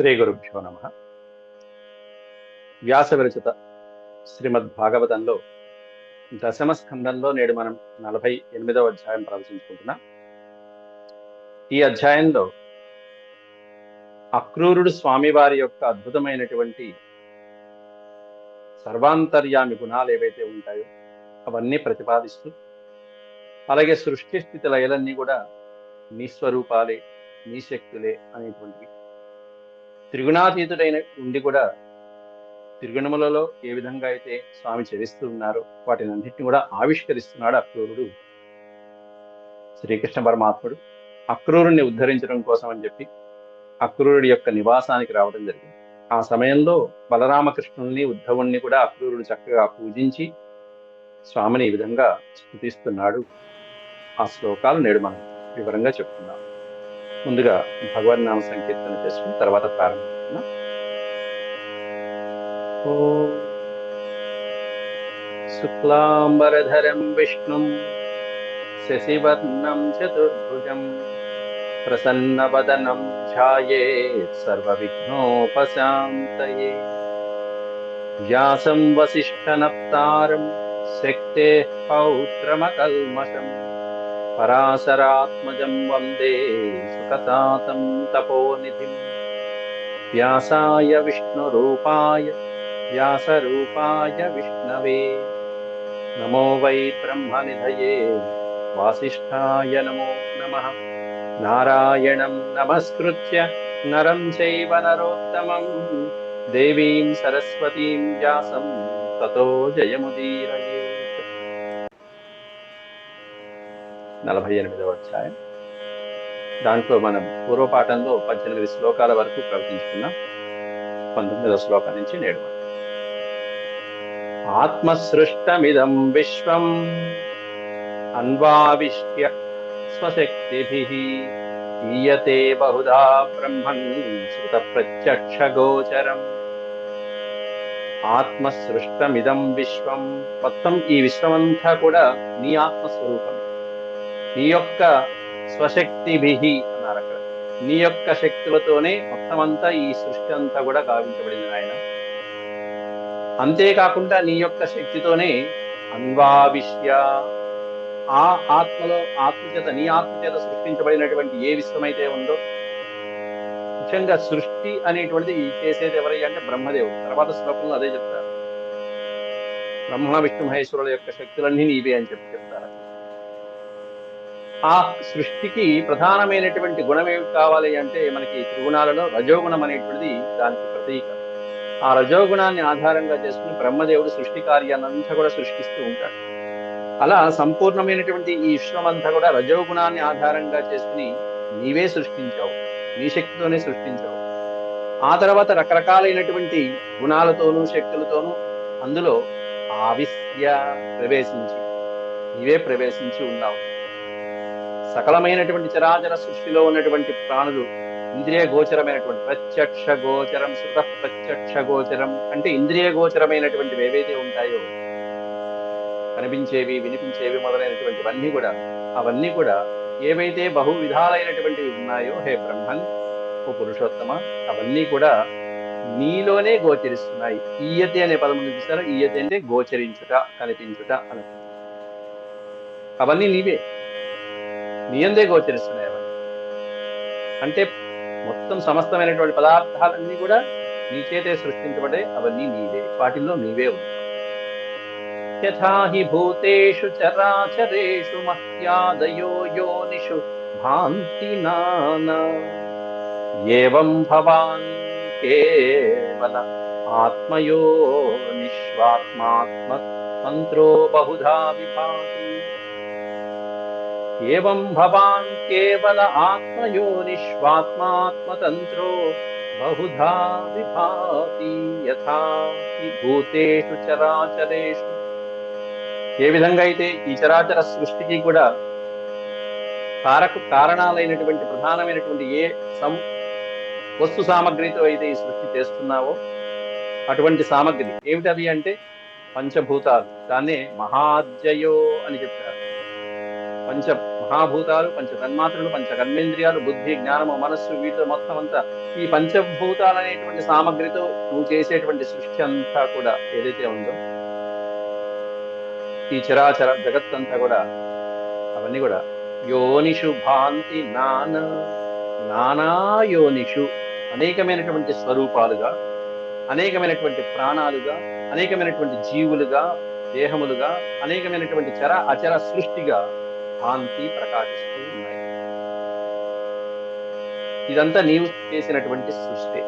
శ్రీ గురుభ్యో నమ. వ్యాస విరచిత శ్రీమద్ భాగవతంలో దశమ స్కందంలో నేడు మనం నలభై ఎనిమిదవ అధ్యాయం ప్రవచించుకుంటున్నాం. ఈ అధ్యాయంలో అక్రూరుడు స్వామివారి యొక్క అద్భుతమైనటువంటి సర్వాంతర్యామి గుణాలు ఏవైతే ఉంటాయో అవన్నీ ప్రతిపాదిస్తూ అలాగే సృష్టి స్థితి లయలన్నీ కూడా నీ స్వరూపాలే నీ శక్తులే అనేటువంటివి త్రిగుణాతీతుడైన ఉండి కూడా త్రిగుణములలో ఏ విధంగా అయితే స్వామి చరిస్తూ ఉన్నారో వాటిని అన్నింటినీ కూడా ఆవిష్కరిస్తున్నాడు అక్రూరుడు. శ్రీకృష్ణ పరమాత్ముడు అక్రూరుణ్ణి ఉద్ధరించడం కోసం అని చెప్పి అక్రూరుడి యొక్క నివాసానికి రావడం జరిగింది. ఆ సమయంలో బలరామకృష్ణుల్ని ఉద్ధవుణ్ణి కూడా అక్రూరుడు చక్కగా పూజించి స్వామిని ఈ విధంగా స్థుతిస్తున్నాడు. ఆ శ్లోకాలు నేడు మనం వివరంగా చెప్తున్నాం ముందుగా భగవన్ నామ సంకీర్తన చేసుకుని తర్వాత ప్రారంభిస్తున్నా శుక్లాంబరధరం విష్ణుం శశివర్ణం చతుర్భుజం ప్రసన్నవదనం ఛాయే సర్వవిఘ్నోపశాంతయే. వ్యాసం వసిష్ఠనప్తారం శక్తే పౌత్రమకల్మషం पराशरात्मजं वन्दे सुखसातं विष्णुरूपाय व्यासरूपाय विष्णवे। नमो वै ब्रह्मनिधये वासिष्ठाय नमो नमः। नारायणं नमस्कृत्य नरं चैव नरोत्तमं देवीं सरस्वतीं व्यासं ततो जयमुदीरये। నలభై ఎనిమిదవ అధ్యాయం. దాంట్లో మనం పూర్వపాఠంలో పద్దెనిమిది శ్లోకాల వరకు ప్రవచించుకున్నాం పంతొమ్మిదవ శ్లోకం నుంచి నేడు ఆత్మసృష్టమిదం విశ్వం అన్వావిష్ట్య స్వశక్తిభిః ఈయతే బహుధా బ్రహ్మన్ శృత ప్రత్యక్ష గోచరం ఆత్మసృష్టమిదం విశ్వం. మొత్తం ఈ విశ్వమంతా కూడా నీ ఆత్మస్వరూపం నీ యొక్క స్వశక్తిభిహి అన్నారు అక్కడ. నీ యొక్క శక్తులతోనే మొత్తం అంతా ఈ సృష్టి అంతా కూడా గావించబడింది ఆయన అంతేకాకుండా నీ యొక్క శక్తితోనే అన్వావిష్య. ఆ ఆత్మలో ఆత్మచేత నీ ఆత్మచేత సృష్టించబడినటువంటి ఏ విశ్వమైతే ఉందో ముఖ్యంగా సృష్టి అనేటువంటిది చేసేది ఎవరయ్యా అంటే బ్రహ్మదేవుడు. తర్వాత శ్లోకంలో అదే చెప్తారు. బ్రహ్మ విష్ణు మహేశ్వరుల యొక్క శక్తులన్నీ నీవే అని చెప్తారు ఆ సృష్టికి ప్రధానమైనటువంటి గుణం ఏమి కావాలి అంటే మనకి త్రిగుణాలలో రజోగుణం అనేటువంటిది దానికి ప్రతీక. ఆ రజోగుణాన్ని ఆధారంగా చేసుకుని బ్రహ్మదేవుడు సృష్టి కార్యాన్నంతా కూడా సృష్టిస్తూ ఉంటాడు. అలా సంపూర్ణమైనటువంటి ఈ విశ్వమంతా కూడా రజోగుణాన్ని ఆధారంగా చేసుకుని నీవే సృష్టించావు నీ శక్తితోనే సృష్టించావు. ఆ తర్వాత రకరకాలైనటువంటి గుణాలతోనూ శక్తులతోనూ అందులో ఆవిశ్య ప్రవేశించి నీవే ప్రవేశించి ఉన్నావు. సకలమైనటువంటి చరాచర సృష్టిలో ఉన్నటువంటి ప్రాణులు ఇంద్రియ గోచరమైనటువంటి ప్రత్యక్ష గోచరం శృత ప్రత్యక్ష గోచరం అంటే ఇంద్రియ గోచరమైనటువంటివి ఏవైతే ఉంటాయో కనిపించేవి వినిపించేవి మొదలైనటువంటివన్నీ కూడా అవన్నీ కూడా ఏవైతే బహు విధాలైనటువంటివి ఉన్నాయో హే బ్రహ్మన్ ఓ పురుషోత్తమ అవన్నీ కూడా నీలోనే గోచరిస్తున్నాయి. ఈయతి అనే పదం చూసారా? ఈయతి అంటే గోచరించుట కనిపించుట అని అవన్నీ నీవే. నీయందే గోచరిస్తున్నాయి అంటే మొత్తం సమస్తమైనటువంటి పదార్థాలన్నీ కూడా నీ చేతే సృష్టించబడే అవన్నీ నీవే. వాటిల్లో నీవే ఉన్నాయి భూతేషు చరాచరేషు మహ్యాదయో యోనిషు భాంతి నానా. ఏవం భవాన్ కేవల ఆత్మయో నిష్వాత్మాత్మ మంత్రో బహుధా విభాతి. ఏవం భవాన్ కేవల ఆత్మయో నిశ్వాత్మాత్మతంత్రో బహుధా విభాతి యథా భూతేషు చరాచరేషు. ఏ విధంగా అయితే ఈ చరాచర సృష్టికి కూడా కారక కారణాలైనటువంటి ప్రధానమైనటువంటి ఏ సం వస్తు సామగ్రితో అయితే ఈ సృష్టి చేస్తున్నావో అటువంటి సామగ్రి ఏమిటది అంటే పంచభూతాలు. దాన్నే మహాద్యయో అని చెప్తారు. పంచ మహాభూతాలు పంచ తన్మాత్రలు పంచ కర్మేంద్రియాలు బుద్ధి జ్ఞానము మనస్సు వీటితో మొత్తం అంతా ఈ పంచభూతాలు అనేటువంటి సామగ్రితో నువ్వు చేసేటువంటి సృష్టి అంతా కూడా ఏదైతే ఉందో ఈ చరాచర జగత్తంతా కూడా అవన్నీ కూడా యోనిషు భాంతి నానా నానా యోనిషు అనేకమైనటువంటి స్వరూపాలుగా అనేకమైనటువంటి ప్రాణాలుగా అనేకమైనటువంటి జీవులుగా దేహములుగా అనేకమైనటువంటి చర అచర సృష్టిగా భాంతి ప్రకాశిస్తూ ఉన్నాయి. ఇదంతా నీవు చేసినటువంటి సృష్టి.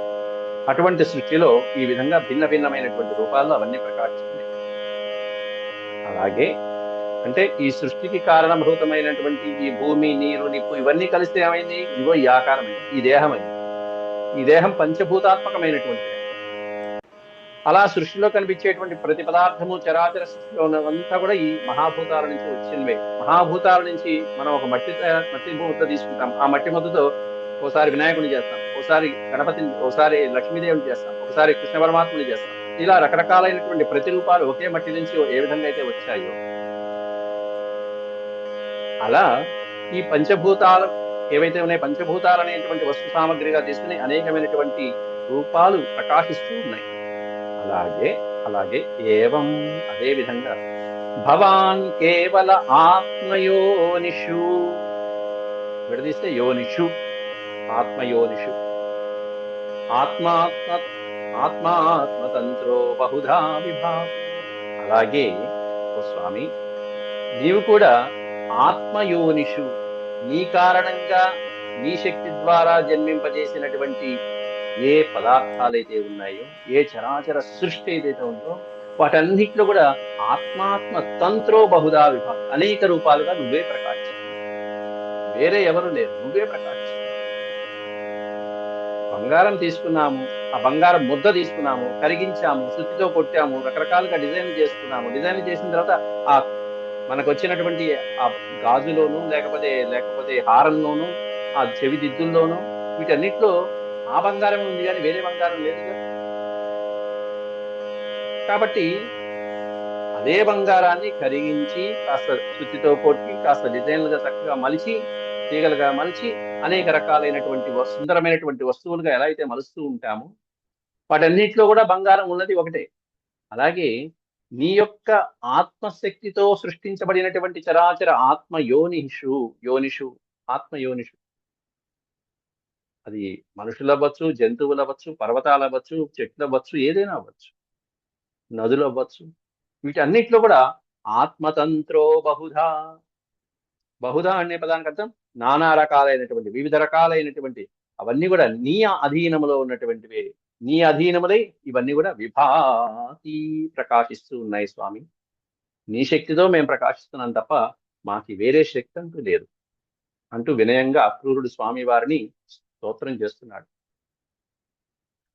అటువంటి సృష్టిలో ఈ విధంగా భిన్న భిన్నమైనటువంటి రూపాల్లో అవన్నీ ప్రకాశిస్తున్నాయి. అలాగే అంటే ఈ సృష్టికి కారణభూతమైనటువంటి ఈ భూమి నీరు నిప్పు ఇవన్నీ కలిస్తే ఏమైంది? ఇదిగో ఈ ఆకారమైంది. ఈ దేహమైంది ఈ దేహం పంచభూతాత్మకమైనటువంటి అలా సృష్టిలో కనిపించేటువంటి ప్రతి పదార్థము చరాచర సృష్టిలో ఉన్నదంతా కూడా ఈ మహాభూతాల నుంచి వచ్చినవే. మహాభూతాల నుంచి మనం ఒక మట్టి మట్టి ముద్ద తీసుకుంటాం. ఆ మట్టి ముద్దతో ఓసారి వినాయకుడిని చేస్తాం. ఓసారి గణపతిని ఓసారి లక్ష్మీదేవిని చేస్తాం. ఒకసారి కృష్ణ పరమాత్మని చేస్తాం. ఇలా రకరకాలైనటువంటి ప్రతిరూపాలు ఒకే మట్టి నుంచి ఏ విధంగా అయితే వచ్చాయో అలా ఈ పంచభూతాలు ఏవైతే ఉన్నాయి పంచభూతాలు అనేటువంటి వస్తు సామగ్రిగా తీసుకుని అనేకమైనటువంటి రూపాలు ప్రకాశిస్తూ ఉన్నాయి. అలాగే అలాగే ఏవం అదే విధంగా. భవాన్ కేవల ఆత్మయోనిషు. విడదీస్తే యోనిషు ఆత్మయోనిషు. ఆత్మాత్మ ఆత్మాత్మతంత్రో బహుధా విభాగ అలాగే ఓ స్వామి నీవు కూడా ఆత్మయోనిషు. నీ కారణంగా నీ శక్తి ద్వారా జన్మింపజేసినటువంటి ఏ పదార్థాలైతే ఉన్నాయో ఏ చరాచర సృష్టి ఏదైతే ఉందో వాటన్నిటిలో కూడా ఆత్మాత్మ తంత్రో బహుదా విభా అనేక రూపాలుగా నువ్వే ప్రకాశిస్తావు వేరే ఎవరు లేరు నువ్వే ప్రకాశిస్తావు బంగారం తీసుకున్నాము ఆ బంగారం ముద్ద తీసుకున్నాము కరిగించాము శుద్ధితో కొట్టాము రకరకాలుగా డిజైన్ చేసుకున్నాము. డిజైన్ చేసిన తర్వాత ఆ మనకు వచ్చినటువంటి ఆ గాజులోను లేకపోతే లేకపోతే హారంలోను ఆ చెవి దిద్దుల్లోను వీటన్నిటిలో ఆ బంగారం ఉంది కానీ వేరే బంగారం లేదు కాబట్టి అదే బంగారాన్ని కరిగించి కాస్త శుద్ధితో కొట్టి కాస్త డిజైన్లుగా చక్కగా మలిచి తీగలుగా మలిచి అనేక రకాలైనటువంటి సుందరమైనటువంటి వస్తువులుగా ఎలా అయితే మలుస్తూ ఉంటామో వాటన్నిటిలో కూడా బంగారం ఉన్నది ఒకటే. అలాగే నీ యొక్క ఆత్మశక్తితో సృష్టించబడినటువంటి చరాచర ఆత్మ యోనిషు యోనిషు ఆత్మ యోనిషు అది మనుషులు అవ్వచ్చు జంతువులు అవ్వచ్చు పర్వతాలు అవ్వచ్చు చెట్లు అవ్వచ్చు ఏదైనా అవ్వచ్చు. నదులు అవ్వచ్చు వీటన్నిటిలో కూడా ఆత్మతంత్రో బహుధా. బహుధా అనే పదానికి అర్థం నానా రకాలైనటువంటి వివిధ రకాలైనటువంటి అవన్నీ కూడా నీ అధీనములో ఉన్నటువంటివే. నీ అధీనములై ఇవన్నీ కూడా విభాతి ప్రకాశిస్తూ ఉన్నాయి స్వామి. నీ శక్తితో మేము ప్రకాశిస్తున్నాం తప్ప మాకి వేరే శక్తి అంటూ లేదు. అంటూ వినయంగా అక్రూరుడు స్వామి వారిని స్తోత్రం చేస్తున్నాడు.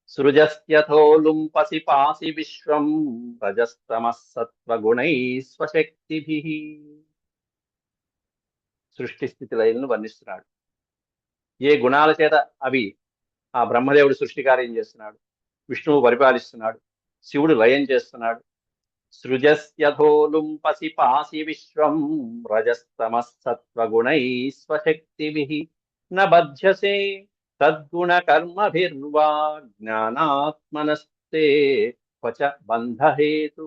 సృజస్యథో లుంపసి పాసి విశ్వం రజస్తమసత్వగుణై స్వశక్తిభి. సృష్టి స్థితి లయలను వర్ణిస్తున్నాడు. ఏ గుణాల చేత అవి ఆ బ్రహ్మదేవుడు సృష్టి కార్యం చేస్తున్నాడు విష్ణువు పరిపాలిస్తున్నాడు శివుడు లయం చేస్తున్నాడు. సృజస్యథోలుంపసి పాసి విశ్వం రజస్తమసత్వగుణై స్వశక్తిభి. న సద్గుణకర్మభిర్వా జ్ఞానాత్మనస్తే క్వచ బంధహేతు.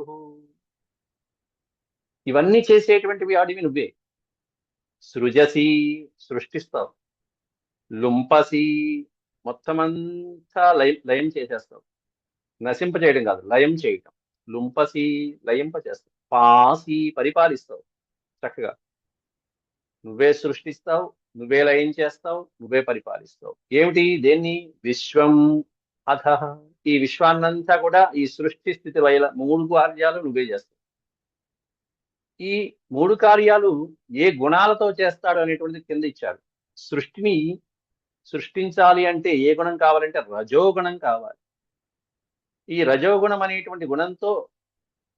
ఇవన్నీ చేసేటువంటివి ఆడివి నువ్వే. సృజసి సృష్టిస్తావు. లుంపసి మొత్తం అంతా లయం లయం చేసేస్తావు. నశింప చేయడం కాదు లయం చేయటం. లుంపసి లయింప చేస్తావు. పాసి పరిపాలిస్తావు. చక్కగా. నువ్వే సృష్టిస్తావు నువ్వే లయం చేస్తావు? నువ్వే పరిపాలిస్తావు. ఏమిటి? దేన్ని? విశ్వం. అథ ఈ విశ్వాన్నంతా కూడా ఈ సృష్టి స్థితి లయల మూడు కార్యాలు నువ్వే చేస్తావు. ఈ మూడు కార్యాలు ఏ గుణాలతో చేస్తాడు అనేటువంటిది కింద ఇచ్చాడు. సృష్టిని సృష్టించాలి అంటే ఏ గుణం కావాలంటే రజోగుణం కావాలి. ఈ రజోగుణం అనేటువంటి గుణంతో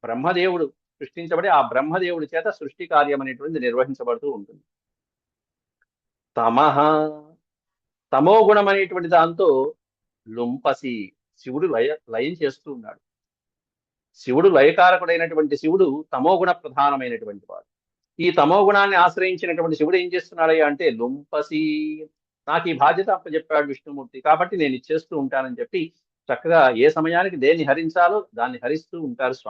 బ్రహ్మదేవుడు సృష్టించబడి ఆ బ్రహ్మదేవుడి చేత సృష్టి కార్యం అనేటువంటిది నిర్వహించబడుతూ ఉంటుంది. తమహ తమో గుణం అనేటువంటి దాంతో లుంపసి శివుడు లయ లయం చేస్తూ ఉన్నాడు. శివుడు లయకారకుడైనటువంటి శివుడు తమోగుణ ప్రధానమైనటువంటి వాడు. ఈ తమో గుణాన్ని ఆశ్రయించినటువంటి శివుడు ఏం చేస్తున్నాడయ్యా అంటే లుంపసి నాకు ఈ బాధ్యత అప్పచెప్పాడు విష్ణుమూర్తి కాబట్టి నేను ఇచ్చేస్తూ ఉంటానని చెప్పి చక్కగా ఏ సమయానికి దేన్ని హరించాలో దాన్ని హరిస్తూ ఉంటారు స్వామి